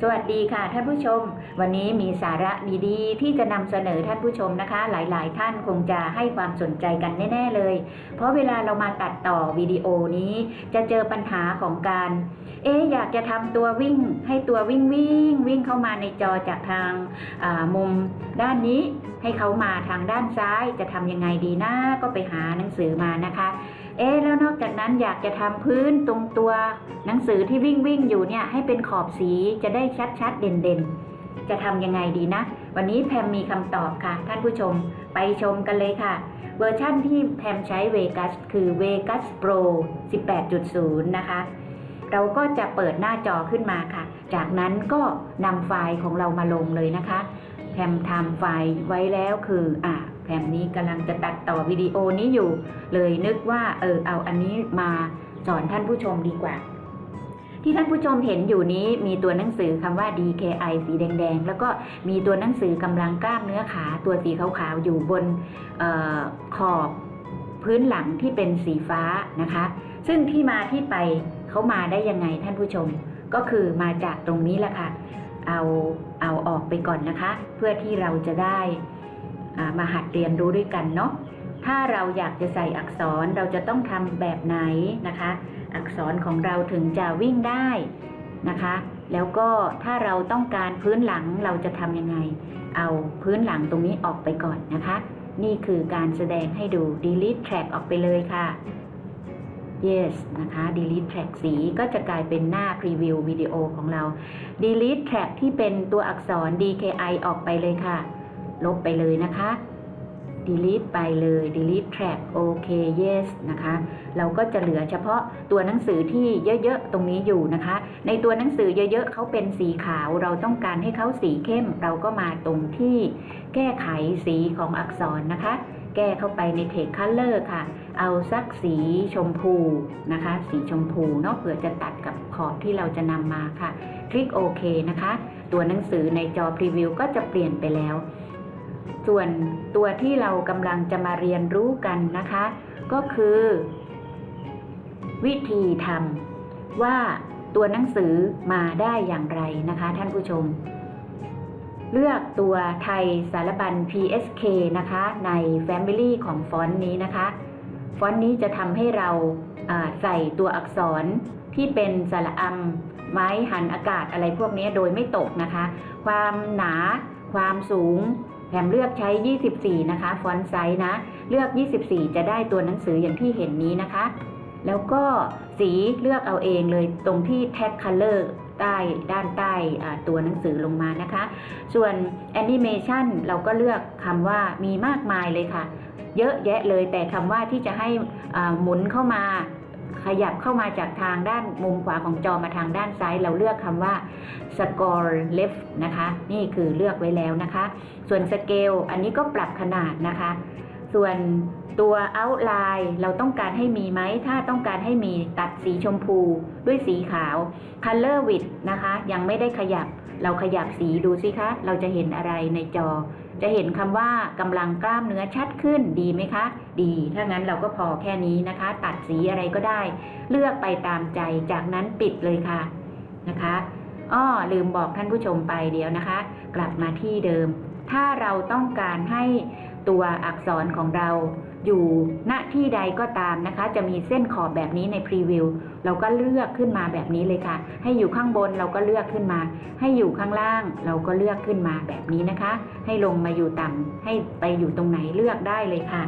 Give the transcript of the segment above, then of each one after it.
สวัสดีค่ะท่านผู้ชม วันนี้มีสาระดีๆ ที่จะนำเสนอท่านผู้ชมนะคะ หลายๆ ท่านคงจะให้ความสนใจกันแน่ ๆเลย เพราะเวลาเรามาตัดต่อวิดีโอนี้ จะเจอปัญหาของการ เอ๊อยากจะทำตัววิ่ง ให้ตัววิ่งวิ่งวิ่งเข้ามาในจอจากทางมุมด้านนี้ ให้เขามาทางด้านซ้ายจะทำยังไงดีนะก็ไปหาหนังสือมานะคะ เอ๊แล้วนอกจากนั้นอยากจะทำพื้นตรงตัวหนังสือที่วิ่งวิ่งอยู่เนี่ยให้เป็นขอบสีจะได้ชัดๆเด่นๆ จะทำยังไงดีนะ วันนี้แพมมีคำตอบค่ะ ท่านผู้ชมไปชมกันเลยค่ะ เวอร์ชั่นที่แพมใช้ Vegas คือ Vegas Pro 18.0 นะคะ เราก็จะเปิดหน้าจอขึ้นมาค่ะ จากนั้นก็นำไฟล์ของเรามาลงเลยนะคะแพมทำไฟล์ไว้แล้วคืออะ แพมนี้กำลังจะตัดต่อวิดีโอนี้อยู่ เลยนึกว่า เออเอาอันนี้มาสอนท่านผู้ชมดีกว่า ที่ท่านผู้ชมเห็นอยู่นี้มีตัวหนังสือคำว่า DKI สีแดง ๆ แล้วก็มีตัวหนังสือกำลังกล้ามเนื้อขาตัวสีขาวๆอยู่บนออขอบพื้นหลังที่เป็นสีฟ้านะคะ ซึ่งที่มาที่ไปเขามาได้ยังไงท่านผู้ชม ก็คือมาจากตรงนี้แหละค่ะ เอาเอาออกไปก่อนนะคะ เพื่อที่เราจะได้ มาหัดเรียนรู้ด้วยกันเนาะถ้าเราอยากจะใส่อักษรเราจะต้องทำแบบไหนนะคะ อักษรของเราถึงจะวิ่งได้นะคะ แล้วก็ถ้าเราต้องการพื้นหลังเราจะทำยังไง เอาพื้นหลังตรงนี้ออกไปก่อนนะคะ นี่คือการแสดงให้ดู delete track ออกไปเลยค่ะ yes นะคะ delete track สีก็จะกลายเป็นหน้า preview วิดีโอของเรา delete track ที่เป็นตัวอักษร DKI ออกไปเลยค่ะ ลบไปเลยนะคะ delete ไปเลย delete track โอเค yes นะคะ เราก็จะเหลือเฉพาะตัวหนังสือที่เยอะๆ ตรงนี้อยู่นะคะ ในตัวหนังสือเยอะๆเขาเป็นสีขาว เราต้องการให้เขาสีเข้ม เราก็มาตรงที่แก้ไขสีของอักษรนะคะ แก้เข้าไปใน text color ค่ะ เอาสักสีชมพูนะคะ สีชมพูเนาะเผื่อจะตัดกับขอบที่เราจะนำมาค่ะ คลิกโอเคนะคะ ตัวหนังสือในจอพรีวิวก็จะเปลี่ยนไปแล้ว ส่วนตัวที่เรากำลังจะมาเรียนรู้กันนะคะ ก็คือ วิธีทำว่าตัวหนังสือมาได้อย่างไรนะคะ ท่านผู้ชม เลือกตัวไทยสารบัญ PSK นะคะ ใน Family ของฟอนต์นี้นะคะ ฟอนต์นี้จะทำให้เราใส่ตัวอักษรที่เป็นสระอัมไม้หันอากาศอะไรพวกนี้โดยไม่ตกนะคะ ความหนา ความสูง แถมเลือกใช้ 24 นะคะ ฟอนต์ไซส์นะ เลือก 24 จะได้ตัวหนังสืออย่างที่เห็นนี้นะคะ แล้วก็สีเลือกเอาเองเลยตรงที่แท็กคัลเลอร์ใต้ด้านใต้ตัวหนังสือลงมานะคะ ส่วนแอนิเมชันเราก็เลือกคำว่ามีมากมายเลยค่ะ เยอะแยะเลยแต่คำว่าที่จะให้หมุนเข้ามา ขยับเข้ามาจากทางด้านมุมขวาของจอมาทางด้านซ้าย เราเลือกคำว่า score left นะคะ นี่คือเลือกไว้แล้วนะคะ ส่วนสเกลอันนี้ก็ปรับขนาดนะคะ ส่วนตัว outline เราต้องการให้มีไหม ถ้าต้องการให้มีตัดสีชมพูด้วยสีขาว color width นะคะ ยังไม่ได้ขยับ เราขยับสีดูสิคะ เราจะเห็นอะไรในจอ จะเห็นคำว่ากำลังกล้ามเนื้อชัดขึ้นดีไหมคะ ดี ถ้างั้นเราก็พอแค่นี้นะคะ ตัดสีอะไรก็ได้ เลือกไปตามใจจากนั้นปิดเลยค่ะนะคะอ้อลืมบอกท่านผู้ชมไปเดียวนะคะ กลับมาที่เดิม ถ้าเราต้องการให้ตัวอักษรของเรา อยู่ณที่ใดก็ตามนะคะ จะมีเส้นขอบแบบนี้ในพรีวิวเราก็เลือกขึ้นมาแบบนี้เลยค่ะ ให้อยู่ข้างบนเราก็เลือกขึ้นมา ให้อยู่ข้างล่างเราก็เลือกขึ้นมาแบบนี้นะคะ ให้ลงมาอยู่ต่ำให้ไปอยู่ตรงไหนเลือกได้เลยค่ะ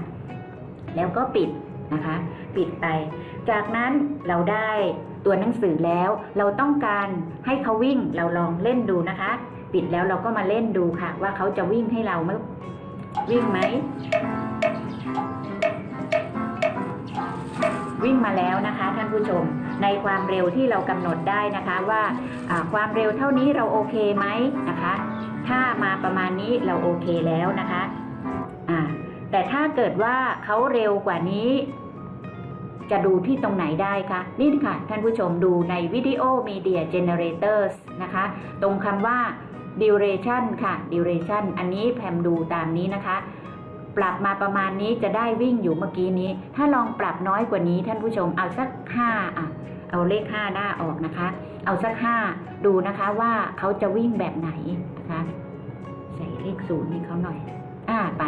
แล้วก็ปิดนะคะ ปิดไป จากนั้นเราได้ตัวหนังสือแล้ว เราต้องการให้เขาวิ่งเราลองเล่นดูนะคะ ปิดแล้วเราก็มาเล่นดูค่ะ ว่าเขาจะวิ่งให้เราไหมวิ่งไหม วิ่งมาแล้วนะคะท่านผู้ชม ในความเร็วที่เรากำหนดได้นะคะว่าความเร็วเท่านี้เราโอเคไหมนะคะ ถ้ามาประมาณนี้เราโอเคแล้วนะคะอ่าแต่ถ้าเกิดว่าเขาเร็วกว่านี้ จะดูที่ตรงไหนได้คะนี่ค่ะ ท่านผู้ชมดูในวิดีโอ Media Generators นะคะ ตรงคำว่า duration ค่ะ duration อันนี้แพมดูตามนี้นะคะ ปรับมาประมาณนี้จะได้วิ่งอยู่เมื่อกี้นี้ ถ้าลองปรับน้อยกว่านี้ท่านผู้ชมเอาสัก5อะเอาเลข5หน้าออกนะคะ เอาสัก5ดูนะคะว่าเขาจะวิ่งแบบไหนนะคะ ใส่เลขศูนย์ให้เขาหน่อย อ่าไป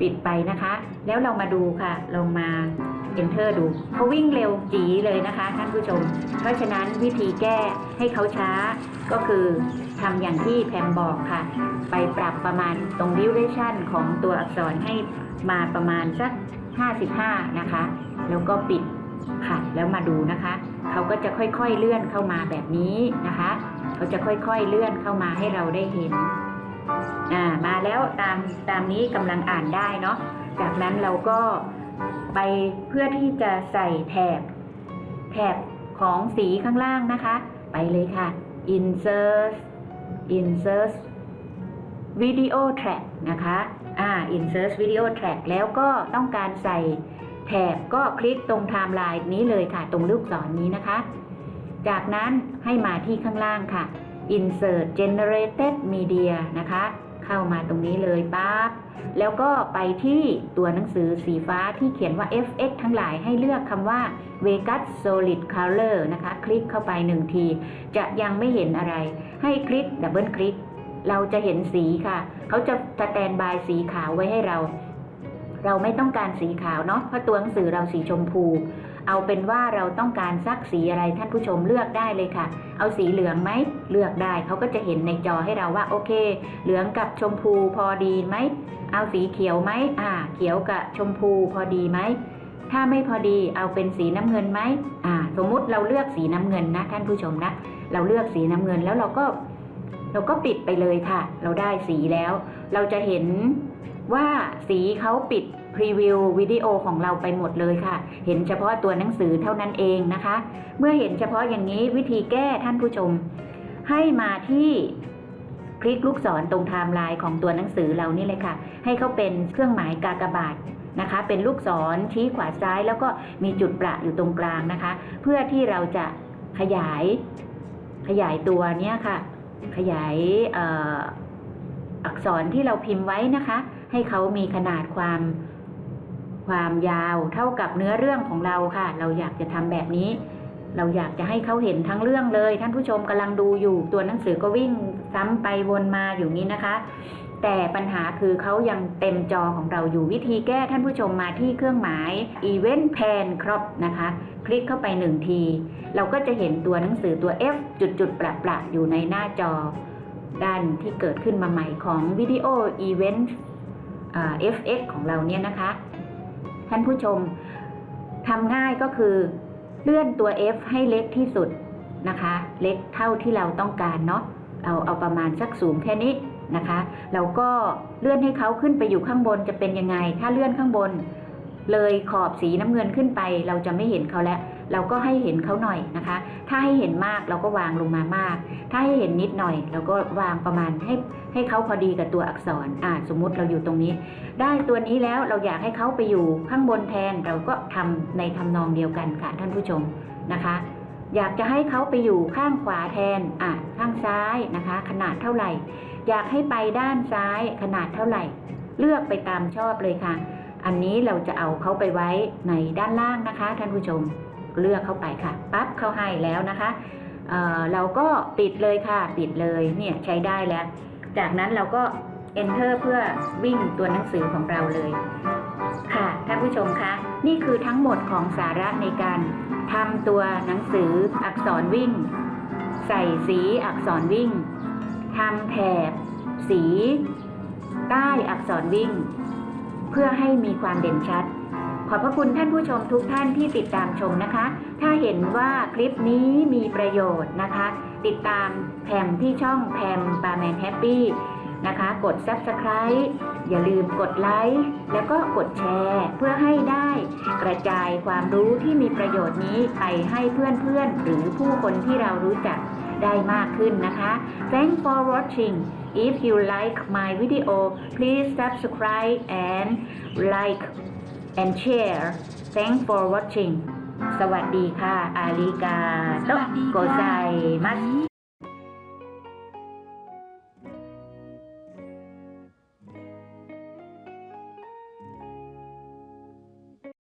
ปิดไปนะคะ แล้วเรามาดูค่ะลงมา enter ดูเขาวิ่งเร็วจีเลยนะคะท่านผู้ชม เพราะฉะนั้นวิธีแก้ให้เขาช้าก็คือทำอย่างที่แพมบอกค่ะ ไปปรับประมาณตรง duration ของตัวอักษรให้มาประมาณสัก 55 นะคะ แล้วก็ปิดค่ะ แล้วมาดูนะคะ เขาก็จะค่อยๆเลื่อนเข้ามาแบบนี้นะคะ เขาจะค่อยๆเลื่อนเข้ามาให้เราได้เห็นอ่ามาแล้วตามตามนี้กำลังอ่านได้เนาะจากนั้นเราก็ ไปเพื่อที่จะใส่แถบ แถบของสีข้างล่างนะคะ ไปเลยค่ะ insert insert video track นะคะอ่า insert video track แล้วก็ต้องการใส่แถบก็คลิกตรงไทม์ไลน์นี้เลยค่ะ ตรงลูกศรนนี้นะคะ จากนั้นให้มาที่ข้างล่างค่ะ insert generated media นะคะ เข้ามาตรงนี้เลยปั๊บแล้วก็ไปที่ตัวหนังสือสีฟ้าที่เขียนว่า FX ทั้งหลายให้เลือกคำว่า Vegas Solid Color นะคะ คลิกเข้าไปหนึ่งที จะยังไม่เห็นอะไร ให้คลิกดับเบิลคลิก เราจะเห็นสีค่ะ เขาจะสแตนบายสีขาวไว้ให้เรา เราไม่ต้องการสีขาวเนาะเพราะตัวหนังสือเราสีชมพู เอาเป็นว่าเราต้องการซักสีอะไรท่านผู้ชมเลือกได้เลยค่ะ เอาสีเหลืองไหมเลือกได้เขาก็จะเห็นในจอให้เราว่าโอเค เหลืองกับชมพูพอดีไหมเอาสีเขียวไหมอ่า เขียวกับชมพูพอดีไหมถ้าไม่พอดีเอาเป็นสีน้ำเงินไหมอ่า สมมุติเราเลือกสีน้ำเงินนะท่านผู้ชมนะ เราเลือกสีน้ำเงินแล้วเราก็ เราก็ปิดไปเลยค่ะ เราได้สีแล้ว เราจะเห็น ว่าสีเขาปิดพรีวิววิดีโอของเราไปหมดเลยค่ะ เห็นเฉพาะตัวหนังสือเท่านั้นเองนะคะ เมื่อเห็นเฉพาะอย่างนี้วิธีแก้ท่านผู้ชม ให้มาที่คลิกลูกศรตรงไทม์ไลน์ของตัวหนังสือเรานี่เลยค่ะ ให้เขาเป็นเครื่องหมายกากบาทนะคะ เป็นลูกศรชี้ขวาซ้ายแล้วก็มีจุดประอยู่ตรงกลางนะคะ เพื่อที่เราจะขยายขยายตัวเนี้ยค่ะ ขยายอออักษรที่เราพิมพ์ไว้นะคะ ให้เขามีขนาดความความยาวเท่ากับเนื้อเรื่องของเราค่ะ เราอยากจะทำแบบนี้ เราอยากจะให้เขาเห็นทั้งเรื่องเลย ท่านผู้ชมกำลังดูอยู่ตัวหนังสือก็วิ่งซ้ำไปวนมาอยู่นี้นะคะ แต่ปัญหาคือเขายังเต็มจอของเราอยู่วิธีแก้ท่านผู้ชมมาที่เครื่องหมาย Event Pan Crop นะคะ คลิกเข้าไปหนึ่งที เราก็จะเห็นตัวหนังสือตัว F จุดจุดๆประประๆอยู่ในหน้าจอ ด้านที่เกิดขึ้นมาใหม่ของวิดีโอ Event FX ของเราเนี่ยนะคะ ท่านผู้ชมทำง่ายก็คือ เลื่อนตัว F ให้เล็กที่สุดนะคะ เล็กเท่าที่เราต้องการเนาะเอาเอาประมาณสักสูงแค่นี้นะคะ เราก็เลื่อนให้เขาขึ้นไปอยู่ข้างบนจะเป็นยังไง ถ้าเลื่อนข้างบน เลยขอบสีน้ำเงินขึ้นไป เราจะไม่เห็นเขาแล้ว เราก็ให้เห็นเขาหน่อยนะคะ ถ้าให้เห็นมากเราก็วางลงมามาก ถ้าให้เห็นนิดหน่อย เราก็วางประมาณให้ให้เขาพอดีกับตัวอักษรอ่าสมมุติเราอยู่ตรงนี้ ได้ตัวนี้แล้วเราอยากให้เขาไปอยู่ข้างบนแทนเราก็ทำในทำนองเดียวกันค่ะท่านผู้ชมนะคะ อยากจะให้เขาไปอยู่ข้างขวาแทนอะข้างซ้ายนะคะ ขนาดเท่าไหร่ อยากให้ไปด้านซ้ายขนาดเท่าไหร่ เลือกไปตามชอบเลยค่ะ อันนี้เราจะเอาเขาไปไว้ในด้านล่างนะคะ ท่านผู้ชม เลือกเข้าไปค่ะปั๊บเข้าให้แล้วนะคะเเราก็ปิดเลยค่ะปิดเลยเนี่ยใช้ได้แล้ว จากนั้นเราก็ enter เพื่อวิ่งตัวหนังสือของเราเลย ค่ะท่านผู้ชมคะนี่คือทั้งหมดของสาระในการทำตัวหนังสืออักษรวิ่ง ใส่สีอักษรวิ่งทำแถบสี ใต้อักษรวิ่ง เพื่อให้มีความเด่นชัด ขอบพระคุณท่านผู้ชมทุกท่านที่ติดตามชมนะคะ ถ้าเห็นว่าคลิปนี้มีประโยชน์นะคะ ติดตามแพมที่ช่องแพมปาแมนแฮปปี้นะคะ กด Subscribe อย่าลืมกดไลค์แล้วก็กดแชร์ เพื่อให้ได้กระจายความรู้ที่มีประโยชน์นี้ไปให้เพื่อนๆ หรือผู้คนที่เรารู้จักได้มากขึ้นนะคะ Thanks for watching If you like my video please subscribe and like and share Thanks for watching สวัสดีค่ะ อาริกาโตสวัสดีค่ะโกไซมัส